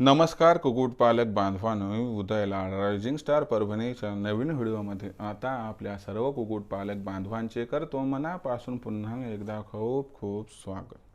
नमस्कार कुक्कुटपालक बांधवांनो. उदयला रायझिंग स्टार परभणीच्या नवीन व्हिडिओमध्ये. आता आपल्या सर्व कुक्कुटपालक बांधवांचे करतो मनापासून पुन्हा एकदा खूप खूप स्वागत.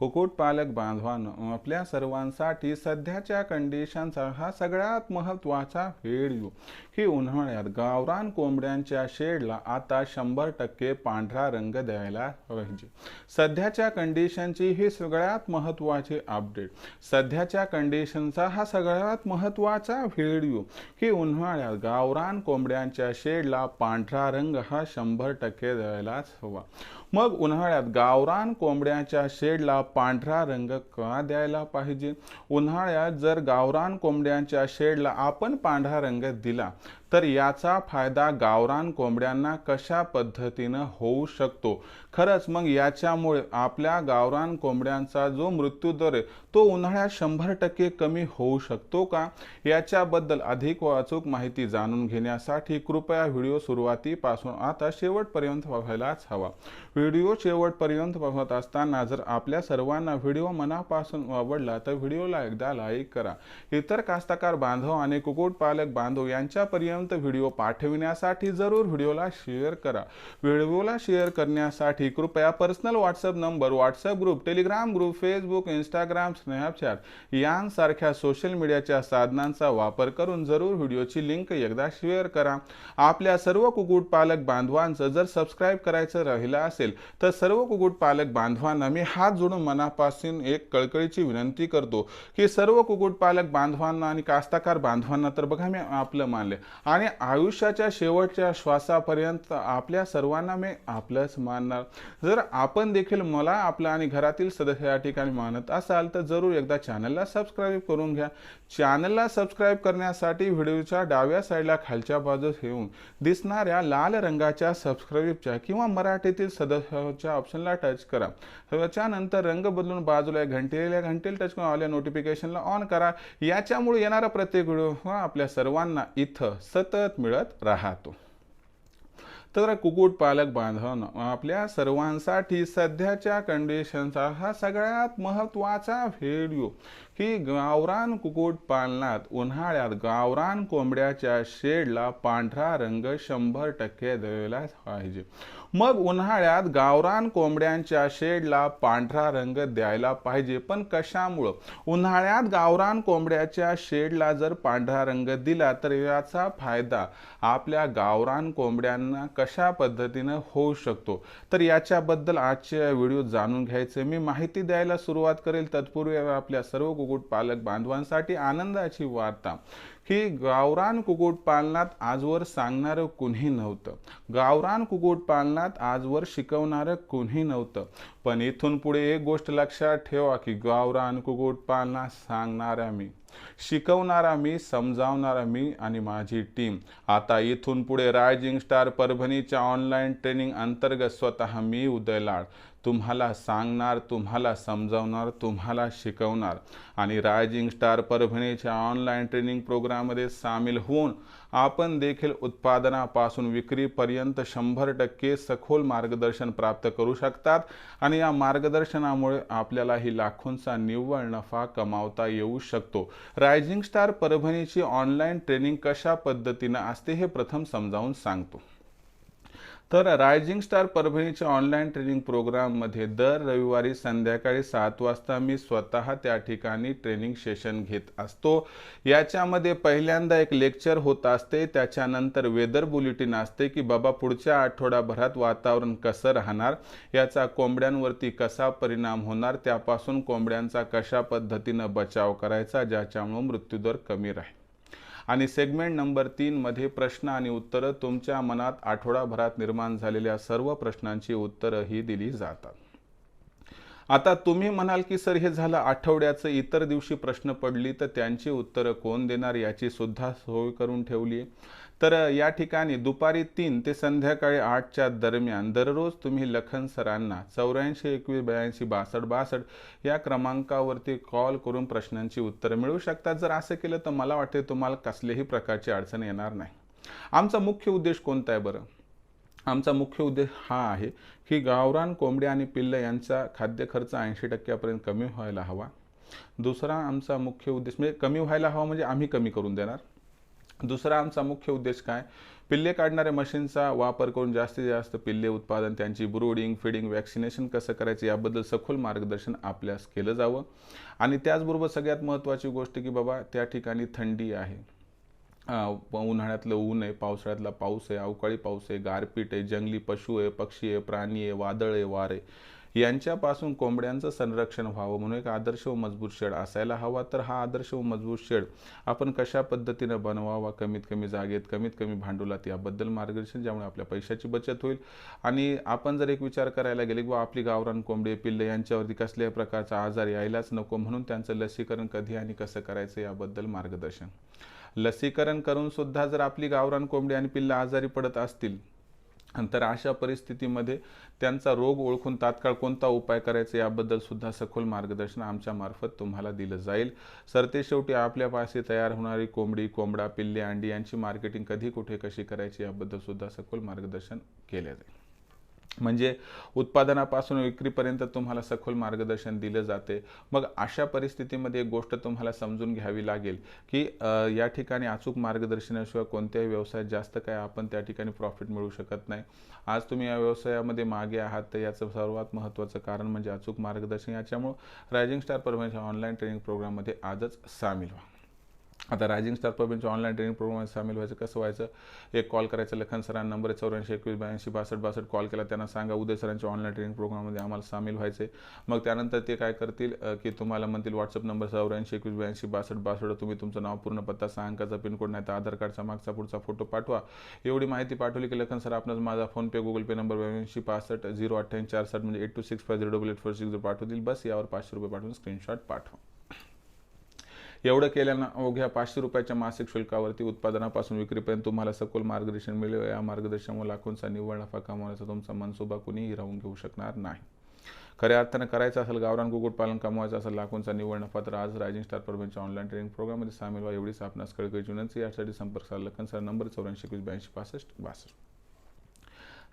कुक्कुटपालक बांधवांनो आपल्या सर्वांसाठी सध्याच्या कंडिशनचा हा सगळ्यात महत्त्वाचा व्हिडिओ की उन्हाळ्यात गावरान कोंबड्यांच्या शेडला आता शंभर टक्के पांढरा रंग द्यायला पाहिजे. सध्याच्या कंडिशनची ही सगळ्यात महत्त्वाची अपडेट सध्याच्या कंडिशनचा हा सगळ्यात महत्त्वाचा व्हिडिओ की उन्हाळ्यात गावरान कोंबड्यांच्या शेडला पांढरा रंग हा शंभर टक्के द्यायलाच हवा. मग उन्हाळ्यात गावरान कोंबड्यांच्या शेडला पांढरा रंग का द्यायला पाहिजे? उन्हाळ्यात जर गावरान कोंबड्यांच्या शेडला आपण पांढरा रंग दिला तर याचा फायदा गावरान कोंबड्यांना कशा पद्धतीनं होऊ शकतो? खरंच मग याच्यामुळे आपल्या गावरान कोंबड्यांचा जो मृत्यू दर आहे तो उन्हाळ्यात शंभर टक्के कमी होऊ शकतो का? याच्याबद्दल अधिक व अचूक माहिती जाणून घेण्यासाठी कृपया व्हिडिओ सुरुवातीपासून आता शेवटपर्यंत व्हायलाच हवा. व्हिडिओ शेवटपर्यंत पाहत असताना जर आपल्या सर्वांना व्हिडिओ मनापासून आवडला तर व्हिडिओला एकदा लाईक करा. इतर कास्तकार बांधव आणि कुक्कुटपालक बांधव यांच्यापर्यंत व्हिडिओ पाठविण्यासाठी जरूर व्हिडिओला शेअर करा. व्हिडिओला शेअर करण्यासाठी कृपया personal WhatsApp number WhatsApp group Telegram group Facebook Instagram Snapchat यांसारख्या सोशल मीडियाच्या साधनांचा वापर करून जरूर व्हिडिओची लिंक एकदा शेअर करा. आपल्या सर्व कुक्कुटपालक बांधवांचं जर सबस्क्राईब करायचं राहिलं असेल तर सर्व कुक्कुटपालक बांधवांना मी हात जोडून मनापासून एक कळकळीची विनंती करतो की सर्व कुक्कुटपालक बांधवांना आणि कास्ताकार बांधवांना तर बघा मी आपलं मानले. आणि आयुष्याच्या शेवटच्या श्वासापर्यंत आपल्या सर्वांना मी आपलंच मानणार. जर आपण देखील मला आपलं आणि घरातील सदस्य या ठिकाणी मानत असाल तर जरूर एकदा चॅनलला सबस्क्राईब करून घ्या. चॅनलला सबस्क्राईब करण्यासाठी व्हिडिओच्या डाव्या साईडला खालच्या बाजूस येऊन दिसणाऱ्या लाल रंगाच्या सबस्क्राईबच्या किंवा मराठीतील सदस्य सदस्याच्या ऑप्शनला टच करा. त्याच्यानंतर रंग बदलून बाजूला घंटेला घंटेला टच करून आल्या नोटिफिकेशनला ऑन करा. याच्यामुळे येणारा प्रत्येक व्हिडिओ आपल्या सर्वांना इथं सतत मिळत राहतो. तर कुक्कुटपालक बांधव आपल्या सर्वांसाठी सध्याच्या कंडिशनचा हा सगळ्यात महत्त्वाचा व्हिडिओ की गावरान कुक्कुटपालनात उन्हाळ्यात गावरान कोंबड्याच्या शेडला पांढरा रंग शंभर टक्के द्यायला पाहिजे. मग उन्हाळ्यात गावरान कोंबड्यांच्या शेडला पांढरा रंग द्यायला पाहिजे. पण कशामुळं? उन्हाळ्यात गावरान कोंबड्याच्या शेडला जर पांढरा रंग दिला तर याचा फायदा आपल्या गावरान कोंबड्यांना कशा पद्धतीनं होऊ शकतो? तर याच्याबद्दल आजच्या व्हिडिओ जाणून घ्यायचे. मी माहिती द्यायला सुरुवात करेल. तत्पूर्वी आपल्या सर्व कुक्कुटपालक बांधवांसाठी आनंदाची वार्ता. की गावरान कुक्कुटपालनात आजवर सांगणारं कुणी नव्हतं. गावरान कुक्कुटपालनात आजवर शिकवणारं कुणी नव्हतं. पण इथून पुढे एक गोष्ट लक्षात ठेवा की गावरान कुक्कुटपालनात सांगणाऱ्या मी शिकवणारा मी समजावणारा मी आणि माझी टीम आता इथून पुढे रायझिंग स्टार परभणीच्या ऑनलाईन ट्रेनिंग अंतर्गत स्वतः मी उदय लाड तुम्हाला सांगणार तुम्हाला समजावणार तुम्हाला शिकवणार. आणि रायजिंग स्टार परभणीच्या ऑनलाईन ट्रेनिंग प्रोग्राममध्ये सामील होऊन आपण देखील उत्पादनापासून विक्रीपर्यंत शंभर टक्के सखोल मार्गदर्शन प्राप्त करू शकतात. आणि या मार्गदर्शनामुळे आपल्यालाही लाखोंचा निव्वळ नफा कमावता येऊ शकतो. रायझिंग स्टार परभणीची ऑनलाईन ट्रेनिंग कशा पद्धतीनं असते हे प्रथम समजावून सांगतो. तर रायझिंग स्टार परभणीच्या ऑनलाईन ट्रेनिंग प्रोग्राममध्ये दर रविवारी संध्याकाळी सात वाजता मी स्वतः त्या ठिकाणी ट्रेनिंग सेशन घेत असतो. याच्यामध्ये पहिल्यांदा एक लेक्चर होत असते त्याच्यानंतर वेदर बुलेटिन असते की बाबा पुढच्या आठवड्याभरात वातावरण कसं राहणार याचा कोंबड्यांवरती कसा परिणाम होणार त्यापासून कोंबड्यांचा कशा पद्धतीनं बचाव करायचा ज्याच्यामुळं मृत्यूदर कमी राहील. आणि सेगमेंट नंबर तीनमध्ये प्रश्न आणि उत्तरं तुमच्या मनात आठवडाभरात निर्माण झालेल्या सर्व प्रश्नांची उत्तरं ही दिली जातात. आता तुम्ही म्हणाल की सर हे झालं आठवड्याचं इतर दिवशी प्रश्न पडली तर त्यांची उत्तरं कोण देणार याची सुद्धा सोय करून ठेवली तर या ठिकाणी दुपारी तीन ते संध्याकाळी आठच्या दरम्यान दररोज तुम्ही लखन सरांना चौऱ्याऐंशी एकवीस ब्याऐंशी बासष्ट बासष्ट या क्रमांकावरती कॉल करून प्रश्नांची उत्तरं मिळवू शकतात. जर असं केलं तर मला वाटते तुम्हाला कसलेही प्रकारची अडचण येणार नाही. आमचा मुख्य उद्देश कोणता आहे बरं? आमचा मुख्य उद्देश हा आहे की गावरान कोंबडी आणि पिल्ल यांचा खाद्य खर्च ऐंशी टक्क्यापर्यंत कमी व्हायला हवा. दुसरा आमचा मुख्य उद्देश म्हणजे कमी व्हायला हवा म्हणजे आम्ही कमी करून देणार. दुसरा आमचा मुख्य उद्देश काय? पिल्ले काढणाऱ्या मशीनचा वापर करून जास्तीत जास्त पिल्ले उत्पादन त्यांची ब्रूडिंग फिडिंग वॅक्सिनेशन कसं करायचं याबद्दल सखोल मार्गदर्शन आपल्यास केलं जावं. आणि त्याचबरोबर सगळ्यात महत्त्वाची गोष्ट की बाबा त्या ठिकाणी थंडी आहे. उन्हाळ्यातलं ऊन आहे पावसाळ्यातला पाऊस आहे अवकाळी पाऊस आहे गारपीट आहे जंगली पशु आहे पक्षी आहे प्राणी आहे वादळ आहे वार. आहे यांच्यापासून कोंबड्यांचं संरक्षण व्हावं म्हणून एक आदर्श व मजबूत शेड असायला हवा. तर हा आदर्श व मजबूत शेड आपण कशा पद्धतीनं बनवावा? कमीत कमी जागेत कमीत कमी भांडवलात याबद्दल मार्गदर्शन ज्यामुळे आपल्या पैशाची बचत होईल. आणि आपण जर एक विचार करायला गेले किंवा आपली गावरान कोंबडी पिल्ले यांच्यावरती कसल्याही प्रकारचा आजार यायलाच नको म्हणून त्यांचं लसीकरण कधी आणि कसं करायचं याबद्दल मार्गदर्शन. लसीकरण करून सुद्धा जर आपली गावरान कोंबडी आणि पिल्लं आजारी पडत असतील तर अशा परिस्थितीमध्ये त्यांचा रोग ओळखून तात्काळ कोणता उपाय करायचा याबद्दल सुद्धा सखोल मार्गदर्शन आमच्या मार्फत तुम्हाला दिलं जाईल. सरते शेवटी आपल्यापाशी तयार होणारी कोंबडी कोंबडा पिल्ले अंडी यांची मार्केटिंग कधी कुठे कशी करायची याबद्दल सुद्धा सखोल मार्गदर्शन केले जाईल. म्हणजे उत्पादनापासून विक्रीपर्यंत तुम्हाला सखोल मार्गदर्शन दिलं जाते. मग अशा परिस्थितीमध्ये एक गोष्ट तुम्हाला समजून घ्यावी लागेल की या ठिकाणी अचूक मार्गदर्शनाशिवाय कोणत्याही व्यवसायात जास्त काय आपण त्या ठिकाणी प्रॉफिट मिळू शकत नाही. आज तुम्ही या व्यवसायामध्ये मागे आहात तर याचं सर्वात महत्त्वाचं कारण म्हणजे अचूक मार्गदर्शन याच्यामुळं रायझिंग स्टार परमेशर ऑनलाईन ट्रेनिंग प्रोग्राममध्ये आजच सामील व्हा. आता रायझिंग स्टार पबींच्या ऑनलाईन ट्रेनिंग प्रोग्राममध्ये सामील व्हायचं कसं व्हायचं? एक कॉल करायचं लखन सरांना नंबर चौऱ्याऐंशी एकवीस ब्याऐंशी बासष्ट बासष्ट कॉल केला त्यांना सांगा उदय सरांच्या ऑनलाईन ट्रेनिंग प्रोग्राममध्ये आम्हाला सामील व्हायचे मग त्यानंतर ते काय करतील? की तुम्हाला म्हणतील व्हॉट्सअप नंबर चौऱ्याऐंशी एकवीस ब्याऐंशी बासष्ट बासष्ट तुम्ही तुमचं नाव पूर्ण पत्ता सहा अंकाचा पिनकोड नाही तर आधार कार्डचा मागचा पुढचा फोटो पाठवा. एवढी माहिती पाठवली की लखन सर आपणास माझा फोनपे गुगल पे नंबर ब्याऐंशी पासष्ट झिरो अठ्ठ्याऐंशी चार साठ म्हणजे eight two six five zero double eight four six पाठवतील. बस यावर पाचशे रुपये पाठवून स्क्रीनशॉट पाठवा. एवढं केल्यानं अवघ्या पाचशे रुपयाच्या मासिक शुल्कावरती उत्पादनापासून विक्रीपर्यंत तुम्हाला सखोल मार्गदर्शन मिळेल. या मार्गदर्शनामुळे लाखोंचा निव्वळ नफा कमावण्याचा तुमचा मनसुबा कुणीही राहून घेऊ शकणार नाही. खऱ्या अर्थानं करायचं असेल गावरान कुक्कुटपालन कमवायचं असेल लाखोंचा निव्वळ नफा तर आज रायझिंग स्टार परमेंटच्या ऑनलाईन ट्रेनिंग प्रोग्राममध्ये सामील व्हा. एवढीच आपणास कळकळीची विनंती. यासाठी संपर्क साधला सर. नंबर चौऱ्याऐंशी एकवीस ब्याऐंशी पासष्ट बासष्ट.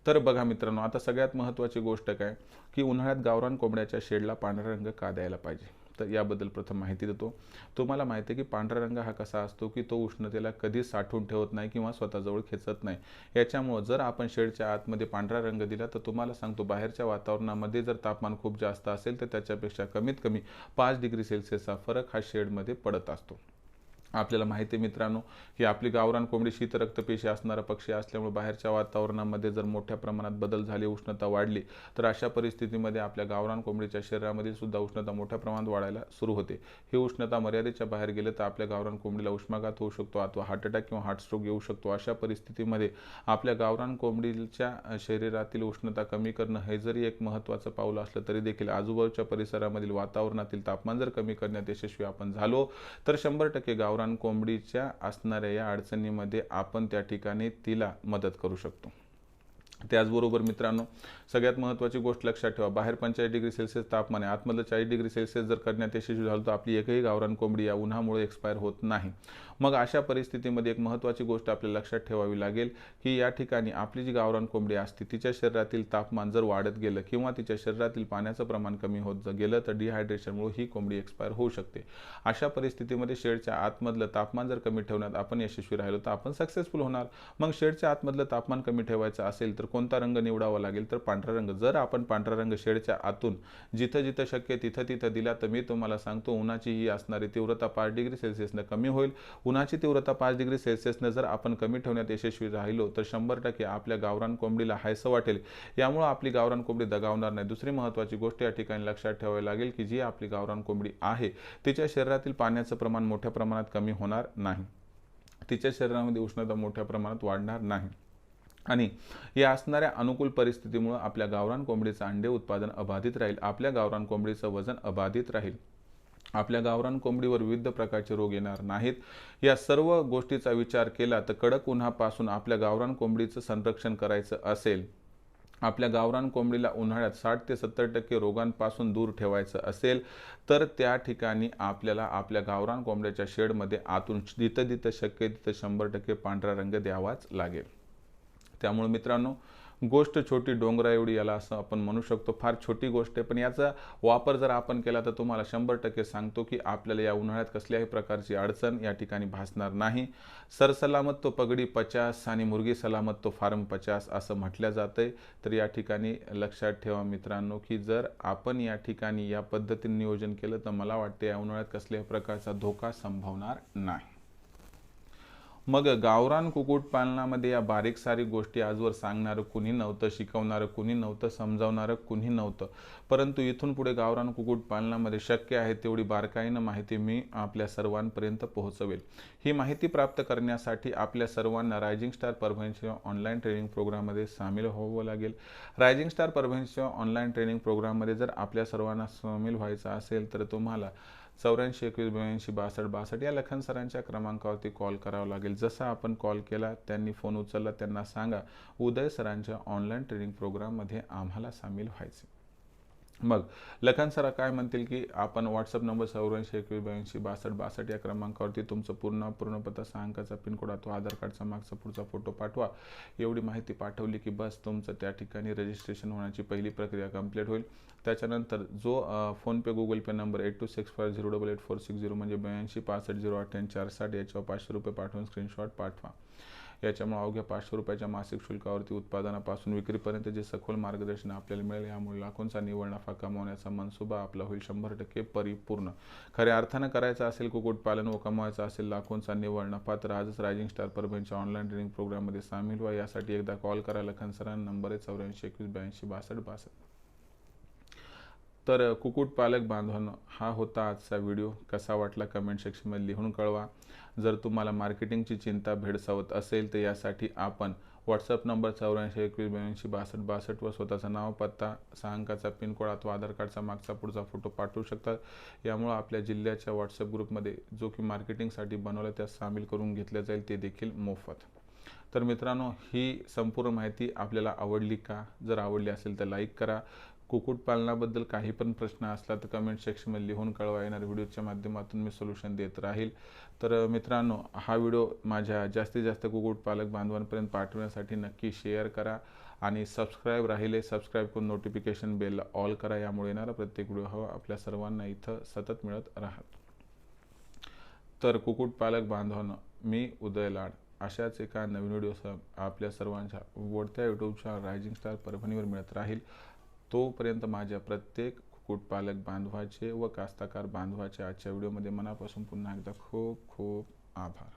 तर बघा मित्रांनो आता सगळ्यात महत्त्वाची गोष्ट काय? की उन्हाळ्यात गावरान कोंबड्याच्या शेडला पांढरा रंग का द्यायला पाहिजे? तर याबद्दल प्रथम माहिती देतो. तुम्हाला माहिती आहे की पांढरा रंग हा कसा असतो की तो उष्णतेला कधीच साठवून ठेवत नाही किंवा स्वतःजवळ खेचत नाही. याच्यामुळं जर आपण शेडच्या आतमध्ये पांढरा रंग दिला तर तुम्हाला सांगतो बाहेरच्या वातावरणामध्ये जर तापमान खूप जास्त असेल तर त्याच्यापेक्षा कमीत कमी पाच डिग्री सेल्सिअसचा फरक हा शेडमध्ये पडत असतो. आपल्याला माहिती मित्रांनो की आपली गावरान कोंबडी शीत रक्तपेशी असणारा पक्षी असल्यामुळे बाहेरच्या वातावरणामध्ये जर मोठ्या प्रमाणात बदल झाले उष्णता वाढली तर अशा परिस्थितीमध्ये आपल्या गावरान कोंबडीच्या शरीरामध्ये सुद्धा उष्णता मोठ्या प्रमाणात वाढायला सुरू होते. ही उष्णता मर्यादेच्या बाहेर गेले तर आपल्या गावरान कोंबडीला उष्माघात होऊ शकतो अथवा हार्ट अटॅक किंवा हार्ट स्ट्रोक येऊ शकतो. अशा परिस्थितीमध्ये आपल्या गावरान कोंबडीच्या शरीरातील उष्णता कमी करणं हे जरी एक महत्त्वाचं पाऊल असलं तरी देखील आजूबाजूच्या परिसरामधील वातावरणातील तापमान जर कमी करण्यात यशस्वी आपण झालो तर शंभर टक्के गावरान कोंबडीच्या असणाऱ्या या अडचणीमध्ये आपण त्या ठिकाणी तिला मदत करू शकतो. त्याचबरोबर मित्रांनो सगळ्यात महत्त्वाची गोष्ट लक्षात ठेवा. बाहेर पंचाळीस डिग्री सेल्सिअस तापमान आहे आतमधलं चाळीस डिग्री सेल्सिअस जर करण्यात यशस्वी झालं तर आपली एकही गावरान कोंबडी या उन्हामुळे एक्सपायर होत नाही. मग अशा परिस्थितीमध्ये एक महत्त्वाची गोष्ट आपल्याला लक्षात ठेवावी लागेल की या ठिकाणी आपली जी गावरान कोंबडी असते तिच्या शरीरातील तापमान जर वाढत गेलं किंवा तिच्या शरीरातील पाण्याचं प्रमाण कमी होत गेलं तर डिहायड्रेशनमुळे ही कोंबडी एक्सपायर होऊ शकते. अशा परिस्थितीमध्ये शेडच्या आतमधलं तापमान जर कमी ठेवण्यात आपण यशस्वी राहिलो तर आपण सक्सेसफुल होणार. मग शेडच्या आतमधलं तापमान कमी ठेवायचं असेल तर कोणता रंग निवडावा लागेल तर पांढरा रंग. जर आपण पांढरा रंग शेडच्या आतून जिथं जिथं शक्य तिथं तिथं दिला तर मी तुम्हाला सांगतो उन्हाची ही असणारी तीव्रता पाच डिग्री सेल्सिअसनं कमी होईल. उन्हाची तीव्रता पाच डिग्री सेल्सिअसनं जर आपण कमी ठेवण्यात यशस्वी राहिलो तर शंभर टक्के आपल्या गावरान कोंबडीला हायसं वाटेल. यामुळं आपली गावरान कोंबडी दगावणार नाही. दुसरी महत्त्वाची गोष्ट या ठिकाणी लक्षात ठेवावी लागेल की जी आपली गावरान कोंबडी आहे तिच्या शरीरातील पाण्याचं प्रमाण मोठ्या प्रमाणात कमी होणार नाही. तिच्या शरीरामध्ये उष्णता मोठ्या प्रमाणात वाढणार नाही. आणि या असणाऱ्या अनुकूल परिस्थितीमुळे आपल्या गावरान कोंबडीचं अंडे उत्पादन अबाधित राहील. आपल्या गावरान कोंबडीचं वजन अबाधित राहील. आपल्या गावरान कोंबडीवर विविध प्रकारचे रोग येणार नाहीत. या सर्व गोष्टीचा विचार केला तर कडक उन्हापासून आपल्या गावरान कोंबडीचं संरक्षण करायचं असेल आपल्या गावरान कोंबडीला उन्हाळ्यात साठ ते सत्तर टक्के रोगांपासून दूर ठेवायचं असेल तर त्या ठिकाणी आपल्याला आपल्या गावरान कोंबड्याच्या शेडमध्ये आतून जिथं जिथं शक्य तिथं शंभर टक्के पांढरा रंग द्यावाच लागेल. त्यामुळे मित्रांनो गोष्ट छोटी डोंगरा एवढी याला असं आपण म्हणू शकतो. फार छोटी गोष्ट आहे पण याचा वापर जर आपण केला तर तुम्हाला शंभर टक्के सांगतो की आपल्याला या उन्हाळ्यात कसल्याही प्रकारची अडचण या ठिकाणी भासणार नाही. सरसलामत तो पगडी पचास आणि मुर्गी सलामत तो फार्म पचास असं म्हटलं जातं आहे तर या ठिकाणी लक्षात ठेवा मित्रांनो की जर आपण या ठिकाणी या पद्धतीने नियोजन केलं तर मला वाटते या उन्हाळ्यात कसल्याही प्रकारचा धोका संभवणार नाही. मग गावरान कुक्कुटपालनामध्ये या बारीक सारीक गोष्टी आजवर सांगणारं कुणी नव्हतं शिकवणारं कुणी नव्हतं समजावणारं कुणी नव्हतं. परंतु इथून पुढे गावरान कुक्कुटपालनामध्ये शक्य आहे तेवढी बारकाईनं माहिती मी आपल्या सर्वांपर्यंत पोहोचवेल. ही माहिती प्राप्त करण्यासाठी आपल्या सर्वांना रायझिंग स्टार परभणीच्या ऑनलाईन ट्रेनिंग प्रोग्राममध्ये सामील व्हावं लागेल. रायझिंग स्टार परभणीच्या ऑनलाईन ट्रेनिंग प्रोग्राममध्ये जर आपल्या सर्वांना सामील व्हायचं असेल तर तुम्हाला चौऱ्याऐंशी एकवीस ब्याऐंशी बासष्ट बासष्ट या लखन सरांच्या क्रमांकावरती कॉल करावा लागेल. जसा आपण कॉल केला त्यांनी फोन उचलला त्यांना सांगा उदय सरांच्या ऑनलाईन ट्रेनिंग प्रोग्राममध्ये आम्हाला सामील व्हायचे. मग लखन सर काय म्हणतील की आपण व्हॉट्सअप नंबर चौऱ्याऐंशी एकवीस ब्याऐंशी बासष्ट बासष्ट या क्रमांकावरती तुमचं पूर्ण पूर्ण पत्ता सहा अंकाचा पिनकोड तो आधार कार्डचा मागचा पुढचा फोटो पाठवा. एवढी माहिती पाठवली की बस तुमचं त्या ठिकाणी रजिस्ट्रेशन होण्याची पहिली प्रक्रिया कंप्लीट होईल. त्याच्यानंतर जो PhonePe Google Pay number eight two six five zero double eight four six zero म्हणजे ब्याऐंशी पासष्ट झिरो अठ्ठ्याऐंशी चार साठ याच्यावर पाचशे रुपये पाठवून स्क्रीनशॉट पाठवा. याच्यामुळे अवघ्या पाचशे रुपयाच्या मासिक शुल्कावरती उत्पादनापासून विक्रीपर्यंत जे सखोल मार्गदर्शन आपल्याला मिळेल यामुळे लाखोंचा निव्वळ नफा कमावण्याचा मनसुबा आपला होईल शंभर टक्के परिपूर्ण. खऱ्या अर्थानं करायचं असेल कुक्कुटपालन व कमवायचा असेल लाखोंचा निव्वळ नफा तर आजच रायझिंग स्टार परभणीच्या ऑनलाईन ट्रेनिंग प्रोग्राममध्ये सामील व्हा. यासाठी एकदा कॉल करा. लखन सरांना नंबर आहे चौऱ्याऐंशी एकवीस ब्याऐंशी बासष्ट बासष्ट. तर कुक्कुटपालक बांधवांनो हा होता आजचा व्हिडिओ. कसा वाटला कमेंट सेक्शनमध्ये लिहून कळवा. जर तुम्हाला मार्केटिंगची चिंता भेडसावत असेल तर यासाठी आपण व्हॉट्सअप नंबर चौऱ्याऐंशी एकवीस ब्याऐंशी बासष्ट बासष्टवर स्वतःचं नाव पत्ता सहा अंकाचा पिनकोड अथवा आधार कार्डचा मागचा पुढचा फोटो पाठवू शकतात यामुळं आपल्या जिल्ह्याच्या व्हॉट्सअप ग्रुपमध्ये जो की मार्केटिंगसाठी बनवलं त्यात सामील करून घेतलं जाईल ते देखील मोफत. तर मित्रांनो ही संपूर्ण माहिती आपल्याला आवडली का? जर आवडली असेल तर लाईक करा. कुक्कुटपालनाबद्दल काही पण प्रश्न असला तर कमेंट सेक्शनमध्ये लिहून कळवा. येणार व्हिडिओच्या माध्यमातून मी सोल्युशन देत राहील. तर मित्रांनो हा व्हिडिओ माझ्या जास्तीत जास्त कुक्कुटपालक बांधवांपर्यंत पाठवण्यासाठी नक्की शेअर करा आणि सबस्क्राईब राहिले सबस्क्राईब करून नोटिफिकेशन बेल ऑल करा. यामुळे येणारा प्रत्येक व्हिडिओ हवा आपल्या सर्वांना इथं सतत मिळत राहत. तर कुक्कुटपालक बांधवांना मी उदय लाड. अशाच एका नवीन व्हिडिओसह आपल्या सर्वांच्या वडत्या यूट्यूबच्या रायझिंग स्टार परभणीवर मिळत राहील. तोपर्यंत माझ्या प्रत्येक कुक्कुटपालक बांधवाचे व कास्ताकार बांधवाचे आजच्या व्हिडिओमध्ये मनापासून पुन्हा एकदा खूप खूप आभार.